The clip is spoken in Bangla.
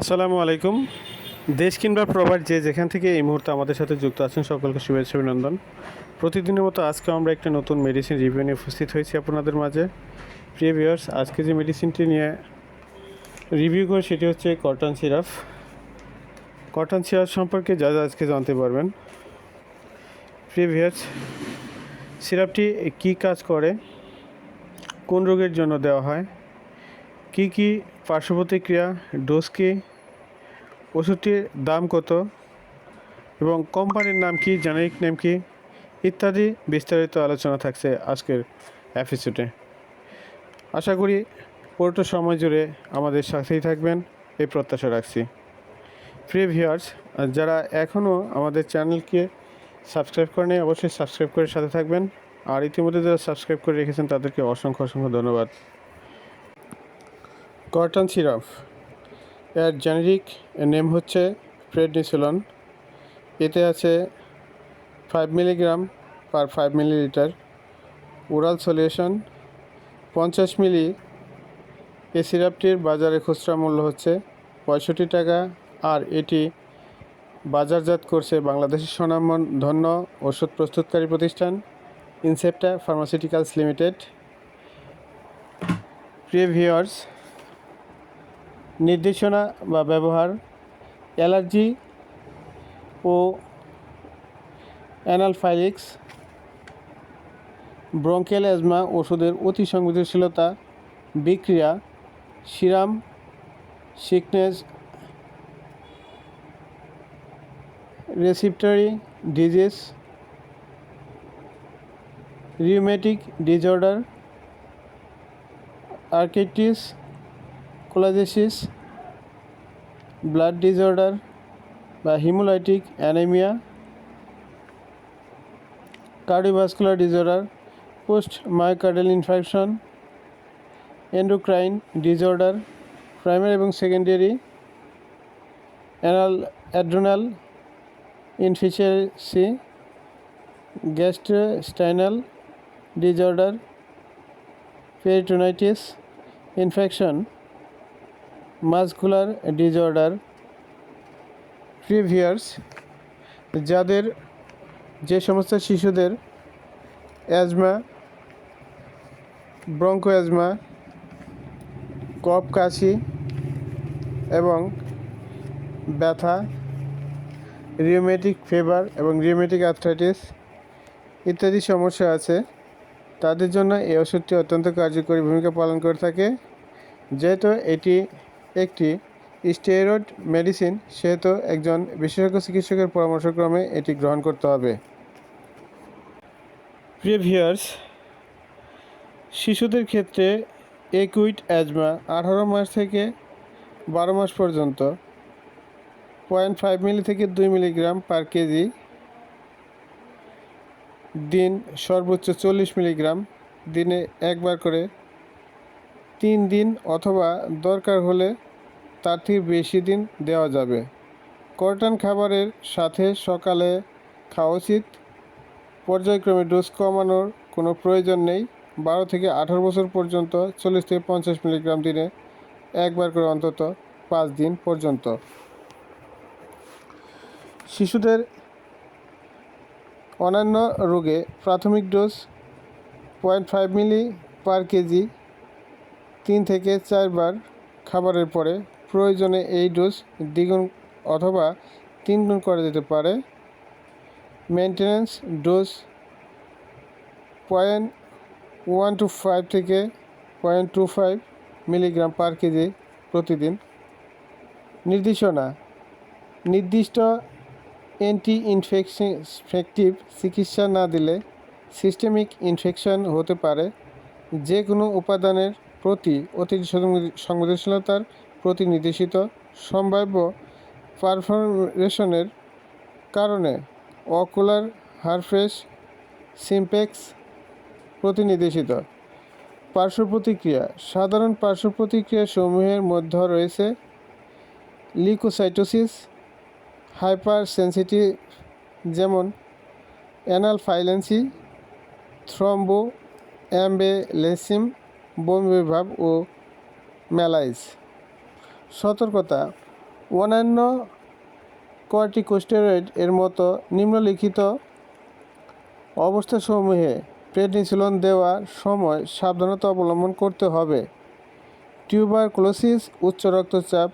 আসসালামু আলাইকুম। দেশ কিংবা প্রবাস যে যেখান থেকে এই মুহূর্তে আমাদের সাথে যুক্ত আছেন, সকলকে শুভেচ্ছা অভিনন্দন। প্রতিদিনের মতো আজকে আমরা একটা নতুন মেডিসিন রিভিউ নিয়ে উপস্থিত হয়েছি আপনাদের মাঝে। প্রিয় ভিউয়ার্স আজকে যে মেডিসিনটি নিয়ে রিভিউ করে সেটি হচ্ছে কটন সিরাপ কটন সিরাপ সম্পর্কে যা যা আজকে জানতে পারবেন। প্রিয় ভিউয়ার্স সিরাপটি কী কাজ করে? কোন রোগের জন্য দেওয়া হয়? কি কি পার্শ্ব প্রতিক্রিয়া ডোজ কি ওষুধটির দাম কত এবং কোম্পানির নাম কি, জেনারিক নেম কি, ইত্যাদি বিস্তারিত আলোচনা থাকছে আজকের অ্যাপিসোডে আশা করি পুরোটা সময় জুড়ে আমাদের সাথেই থাকবেন, এই প্রত্যাশা রাখছি। প্রিয় ভিউয়ার্স, যারা এখনও আমাদের চ্যানেলকে সাবস্ক্রাইব করে করেনি অবশ্যই সাবস্ক্রাইব করে সাথে থাকবেন। আর ইতিমধ্যে যারা সাবস্ক্রাইব করে রেখেছেন, তাদেরকে অসংখ্য অসংখ্য ধন্যবাদ। কটন সিরাপ এর জেনেরিক নেম হচ্ছে প্রেডনিসোলন এতে আছে five milligram per five millilitre oral solution পঞ্চাশ মিলি এই সিরাপটির বাজারে খুচরা মূল্য হচ্ছে পঁয়ষট্টি টাকা। আর এটি বাজারজাত করছে বাংলাদেশের স্বনামধন্য ওষুধ প্রস্তুতকারী প্রতিষ্ঠান ইনসেপ্টা ফার্মাসিউটিক্যালস লিমিটেড প্রিয় ভিউয়ার্স নির্দেশনা বা ব্যবহার, অ্যালার্জি ও অ্যানালফাইলিক্স, ব্রঙ্কেল অ্যাজমা ওষুধের অতি সংবেদনশীলতা, বিক্রিয়া, serum, sickness, respiratory disease, rheumatic disorder arthritis কোলাজেসিস blood disorder বা haemolytic anaemia cardiovascular disorder post myocardial infection endocrine disorder primary এবং secondary anal adrenal insufficiency gastrointestinal disorder peritonitis infection Muscular disorder প্রিভিয়ার্স, যাদের যে সমস্ত শিশুদের অ্যাজমা ব্রঙ্কো অ্যাজমা কফ, কাশি এবং ব্যথা রিওমেটিক ফেভার এবং রিওমেটিক আর্থ্রাইটিস ইত্যাদি সমস্যা আছে, তাদের জন্য এই ওষুধটি অত্যন্ত কার্যকরী ভূমিকা পালন করে থাকে। যেহেতু এটি একটি স্টেরয়েড মেডিসিন, সেহেতু একজন বিশেষজ্ঞ চিকিৎসকের পরামর্শক্রমে এটি গ্রহণ করতে হবে। প্রিভিয়ার্স, শিশুদের ক্ষেত্রে একুইট অ্যাজমা আঠারো মাস থেকে বারো মাস পর্যন্ত, পয়েন্ট ফাইভ মিলি থেকে দুই মিলিগ্রাম পার কেজি, দিন সর্বোচ্চ চল্লিশ মিলিগ্রাম, দিনে একবার করে তিন দিন অথবা দরকার হলে তার থেকে বেশি দিন দেওয়া যাবে। কর্টান খাবারের সাথে সকালে খাওয়া উচিত। পর্যায়ক্রমে ডোজ কমানোর কোনো প্রয়োজন নেই। বারো থেকে আঠারো বছর পর্যন্ত চল্লিশ থেকে পঞ্চাশ মিলিগ্রাম দিনে একবার করে অন্তত পাঁচ দিন পর্যন্ত। শিশুদের অন্যান্য রোগে প্রাথমিক dose point five ml per kg তিন থেকে চারবার খাবারের পরে প্রয়োজনে এই ডোজ দ্বিগুণ অথবা তিনগুণ করা যেতে পারে। Maintenance dose point one two five থেকে point two five milligram per kg প্রতিদিন। নির্দেশনা, নির্দিষ্ট অ্যান্টি ইনফেকটিভ চিকিৎসা না দিলে সিস্টেমিক ইনফেকশন হতে পারে। যে কোনো উপাদানের প্রতি অতি সংবেদনশীলতার প্রতি নির্দেশিত সম্ভাব্য পারফরমেশনের কারণে অকুলার হারফেস সিম্পেক্স প্রতি নির্দেশিত। পার্শ্ব প্রতিক্রিয়া সাধারণ পার্শ্ব প্রতিক্রিয়া সমূহের মধ্যে রয়েছে লিকোসাইটোসিস হাইপার সেন্সিটিভ যেমন অ্যানাল ফাইলেন্সি থ্রম্বো অ্যাম্বেলেসিম বমি ভাব ও ম্যালাইজ সতর্কতা, অন্যান্য কর্টিকোস্টেরয়েড এর মতো নিম্নলিখিত অবস্থাসমূহে প্রেডনিসিলন দেওয়ার সময় সাবধানতা অবলম্বন করতে হবে। টিউবারকুলোসিস উচ্চ রক্তচাপ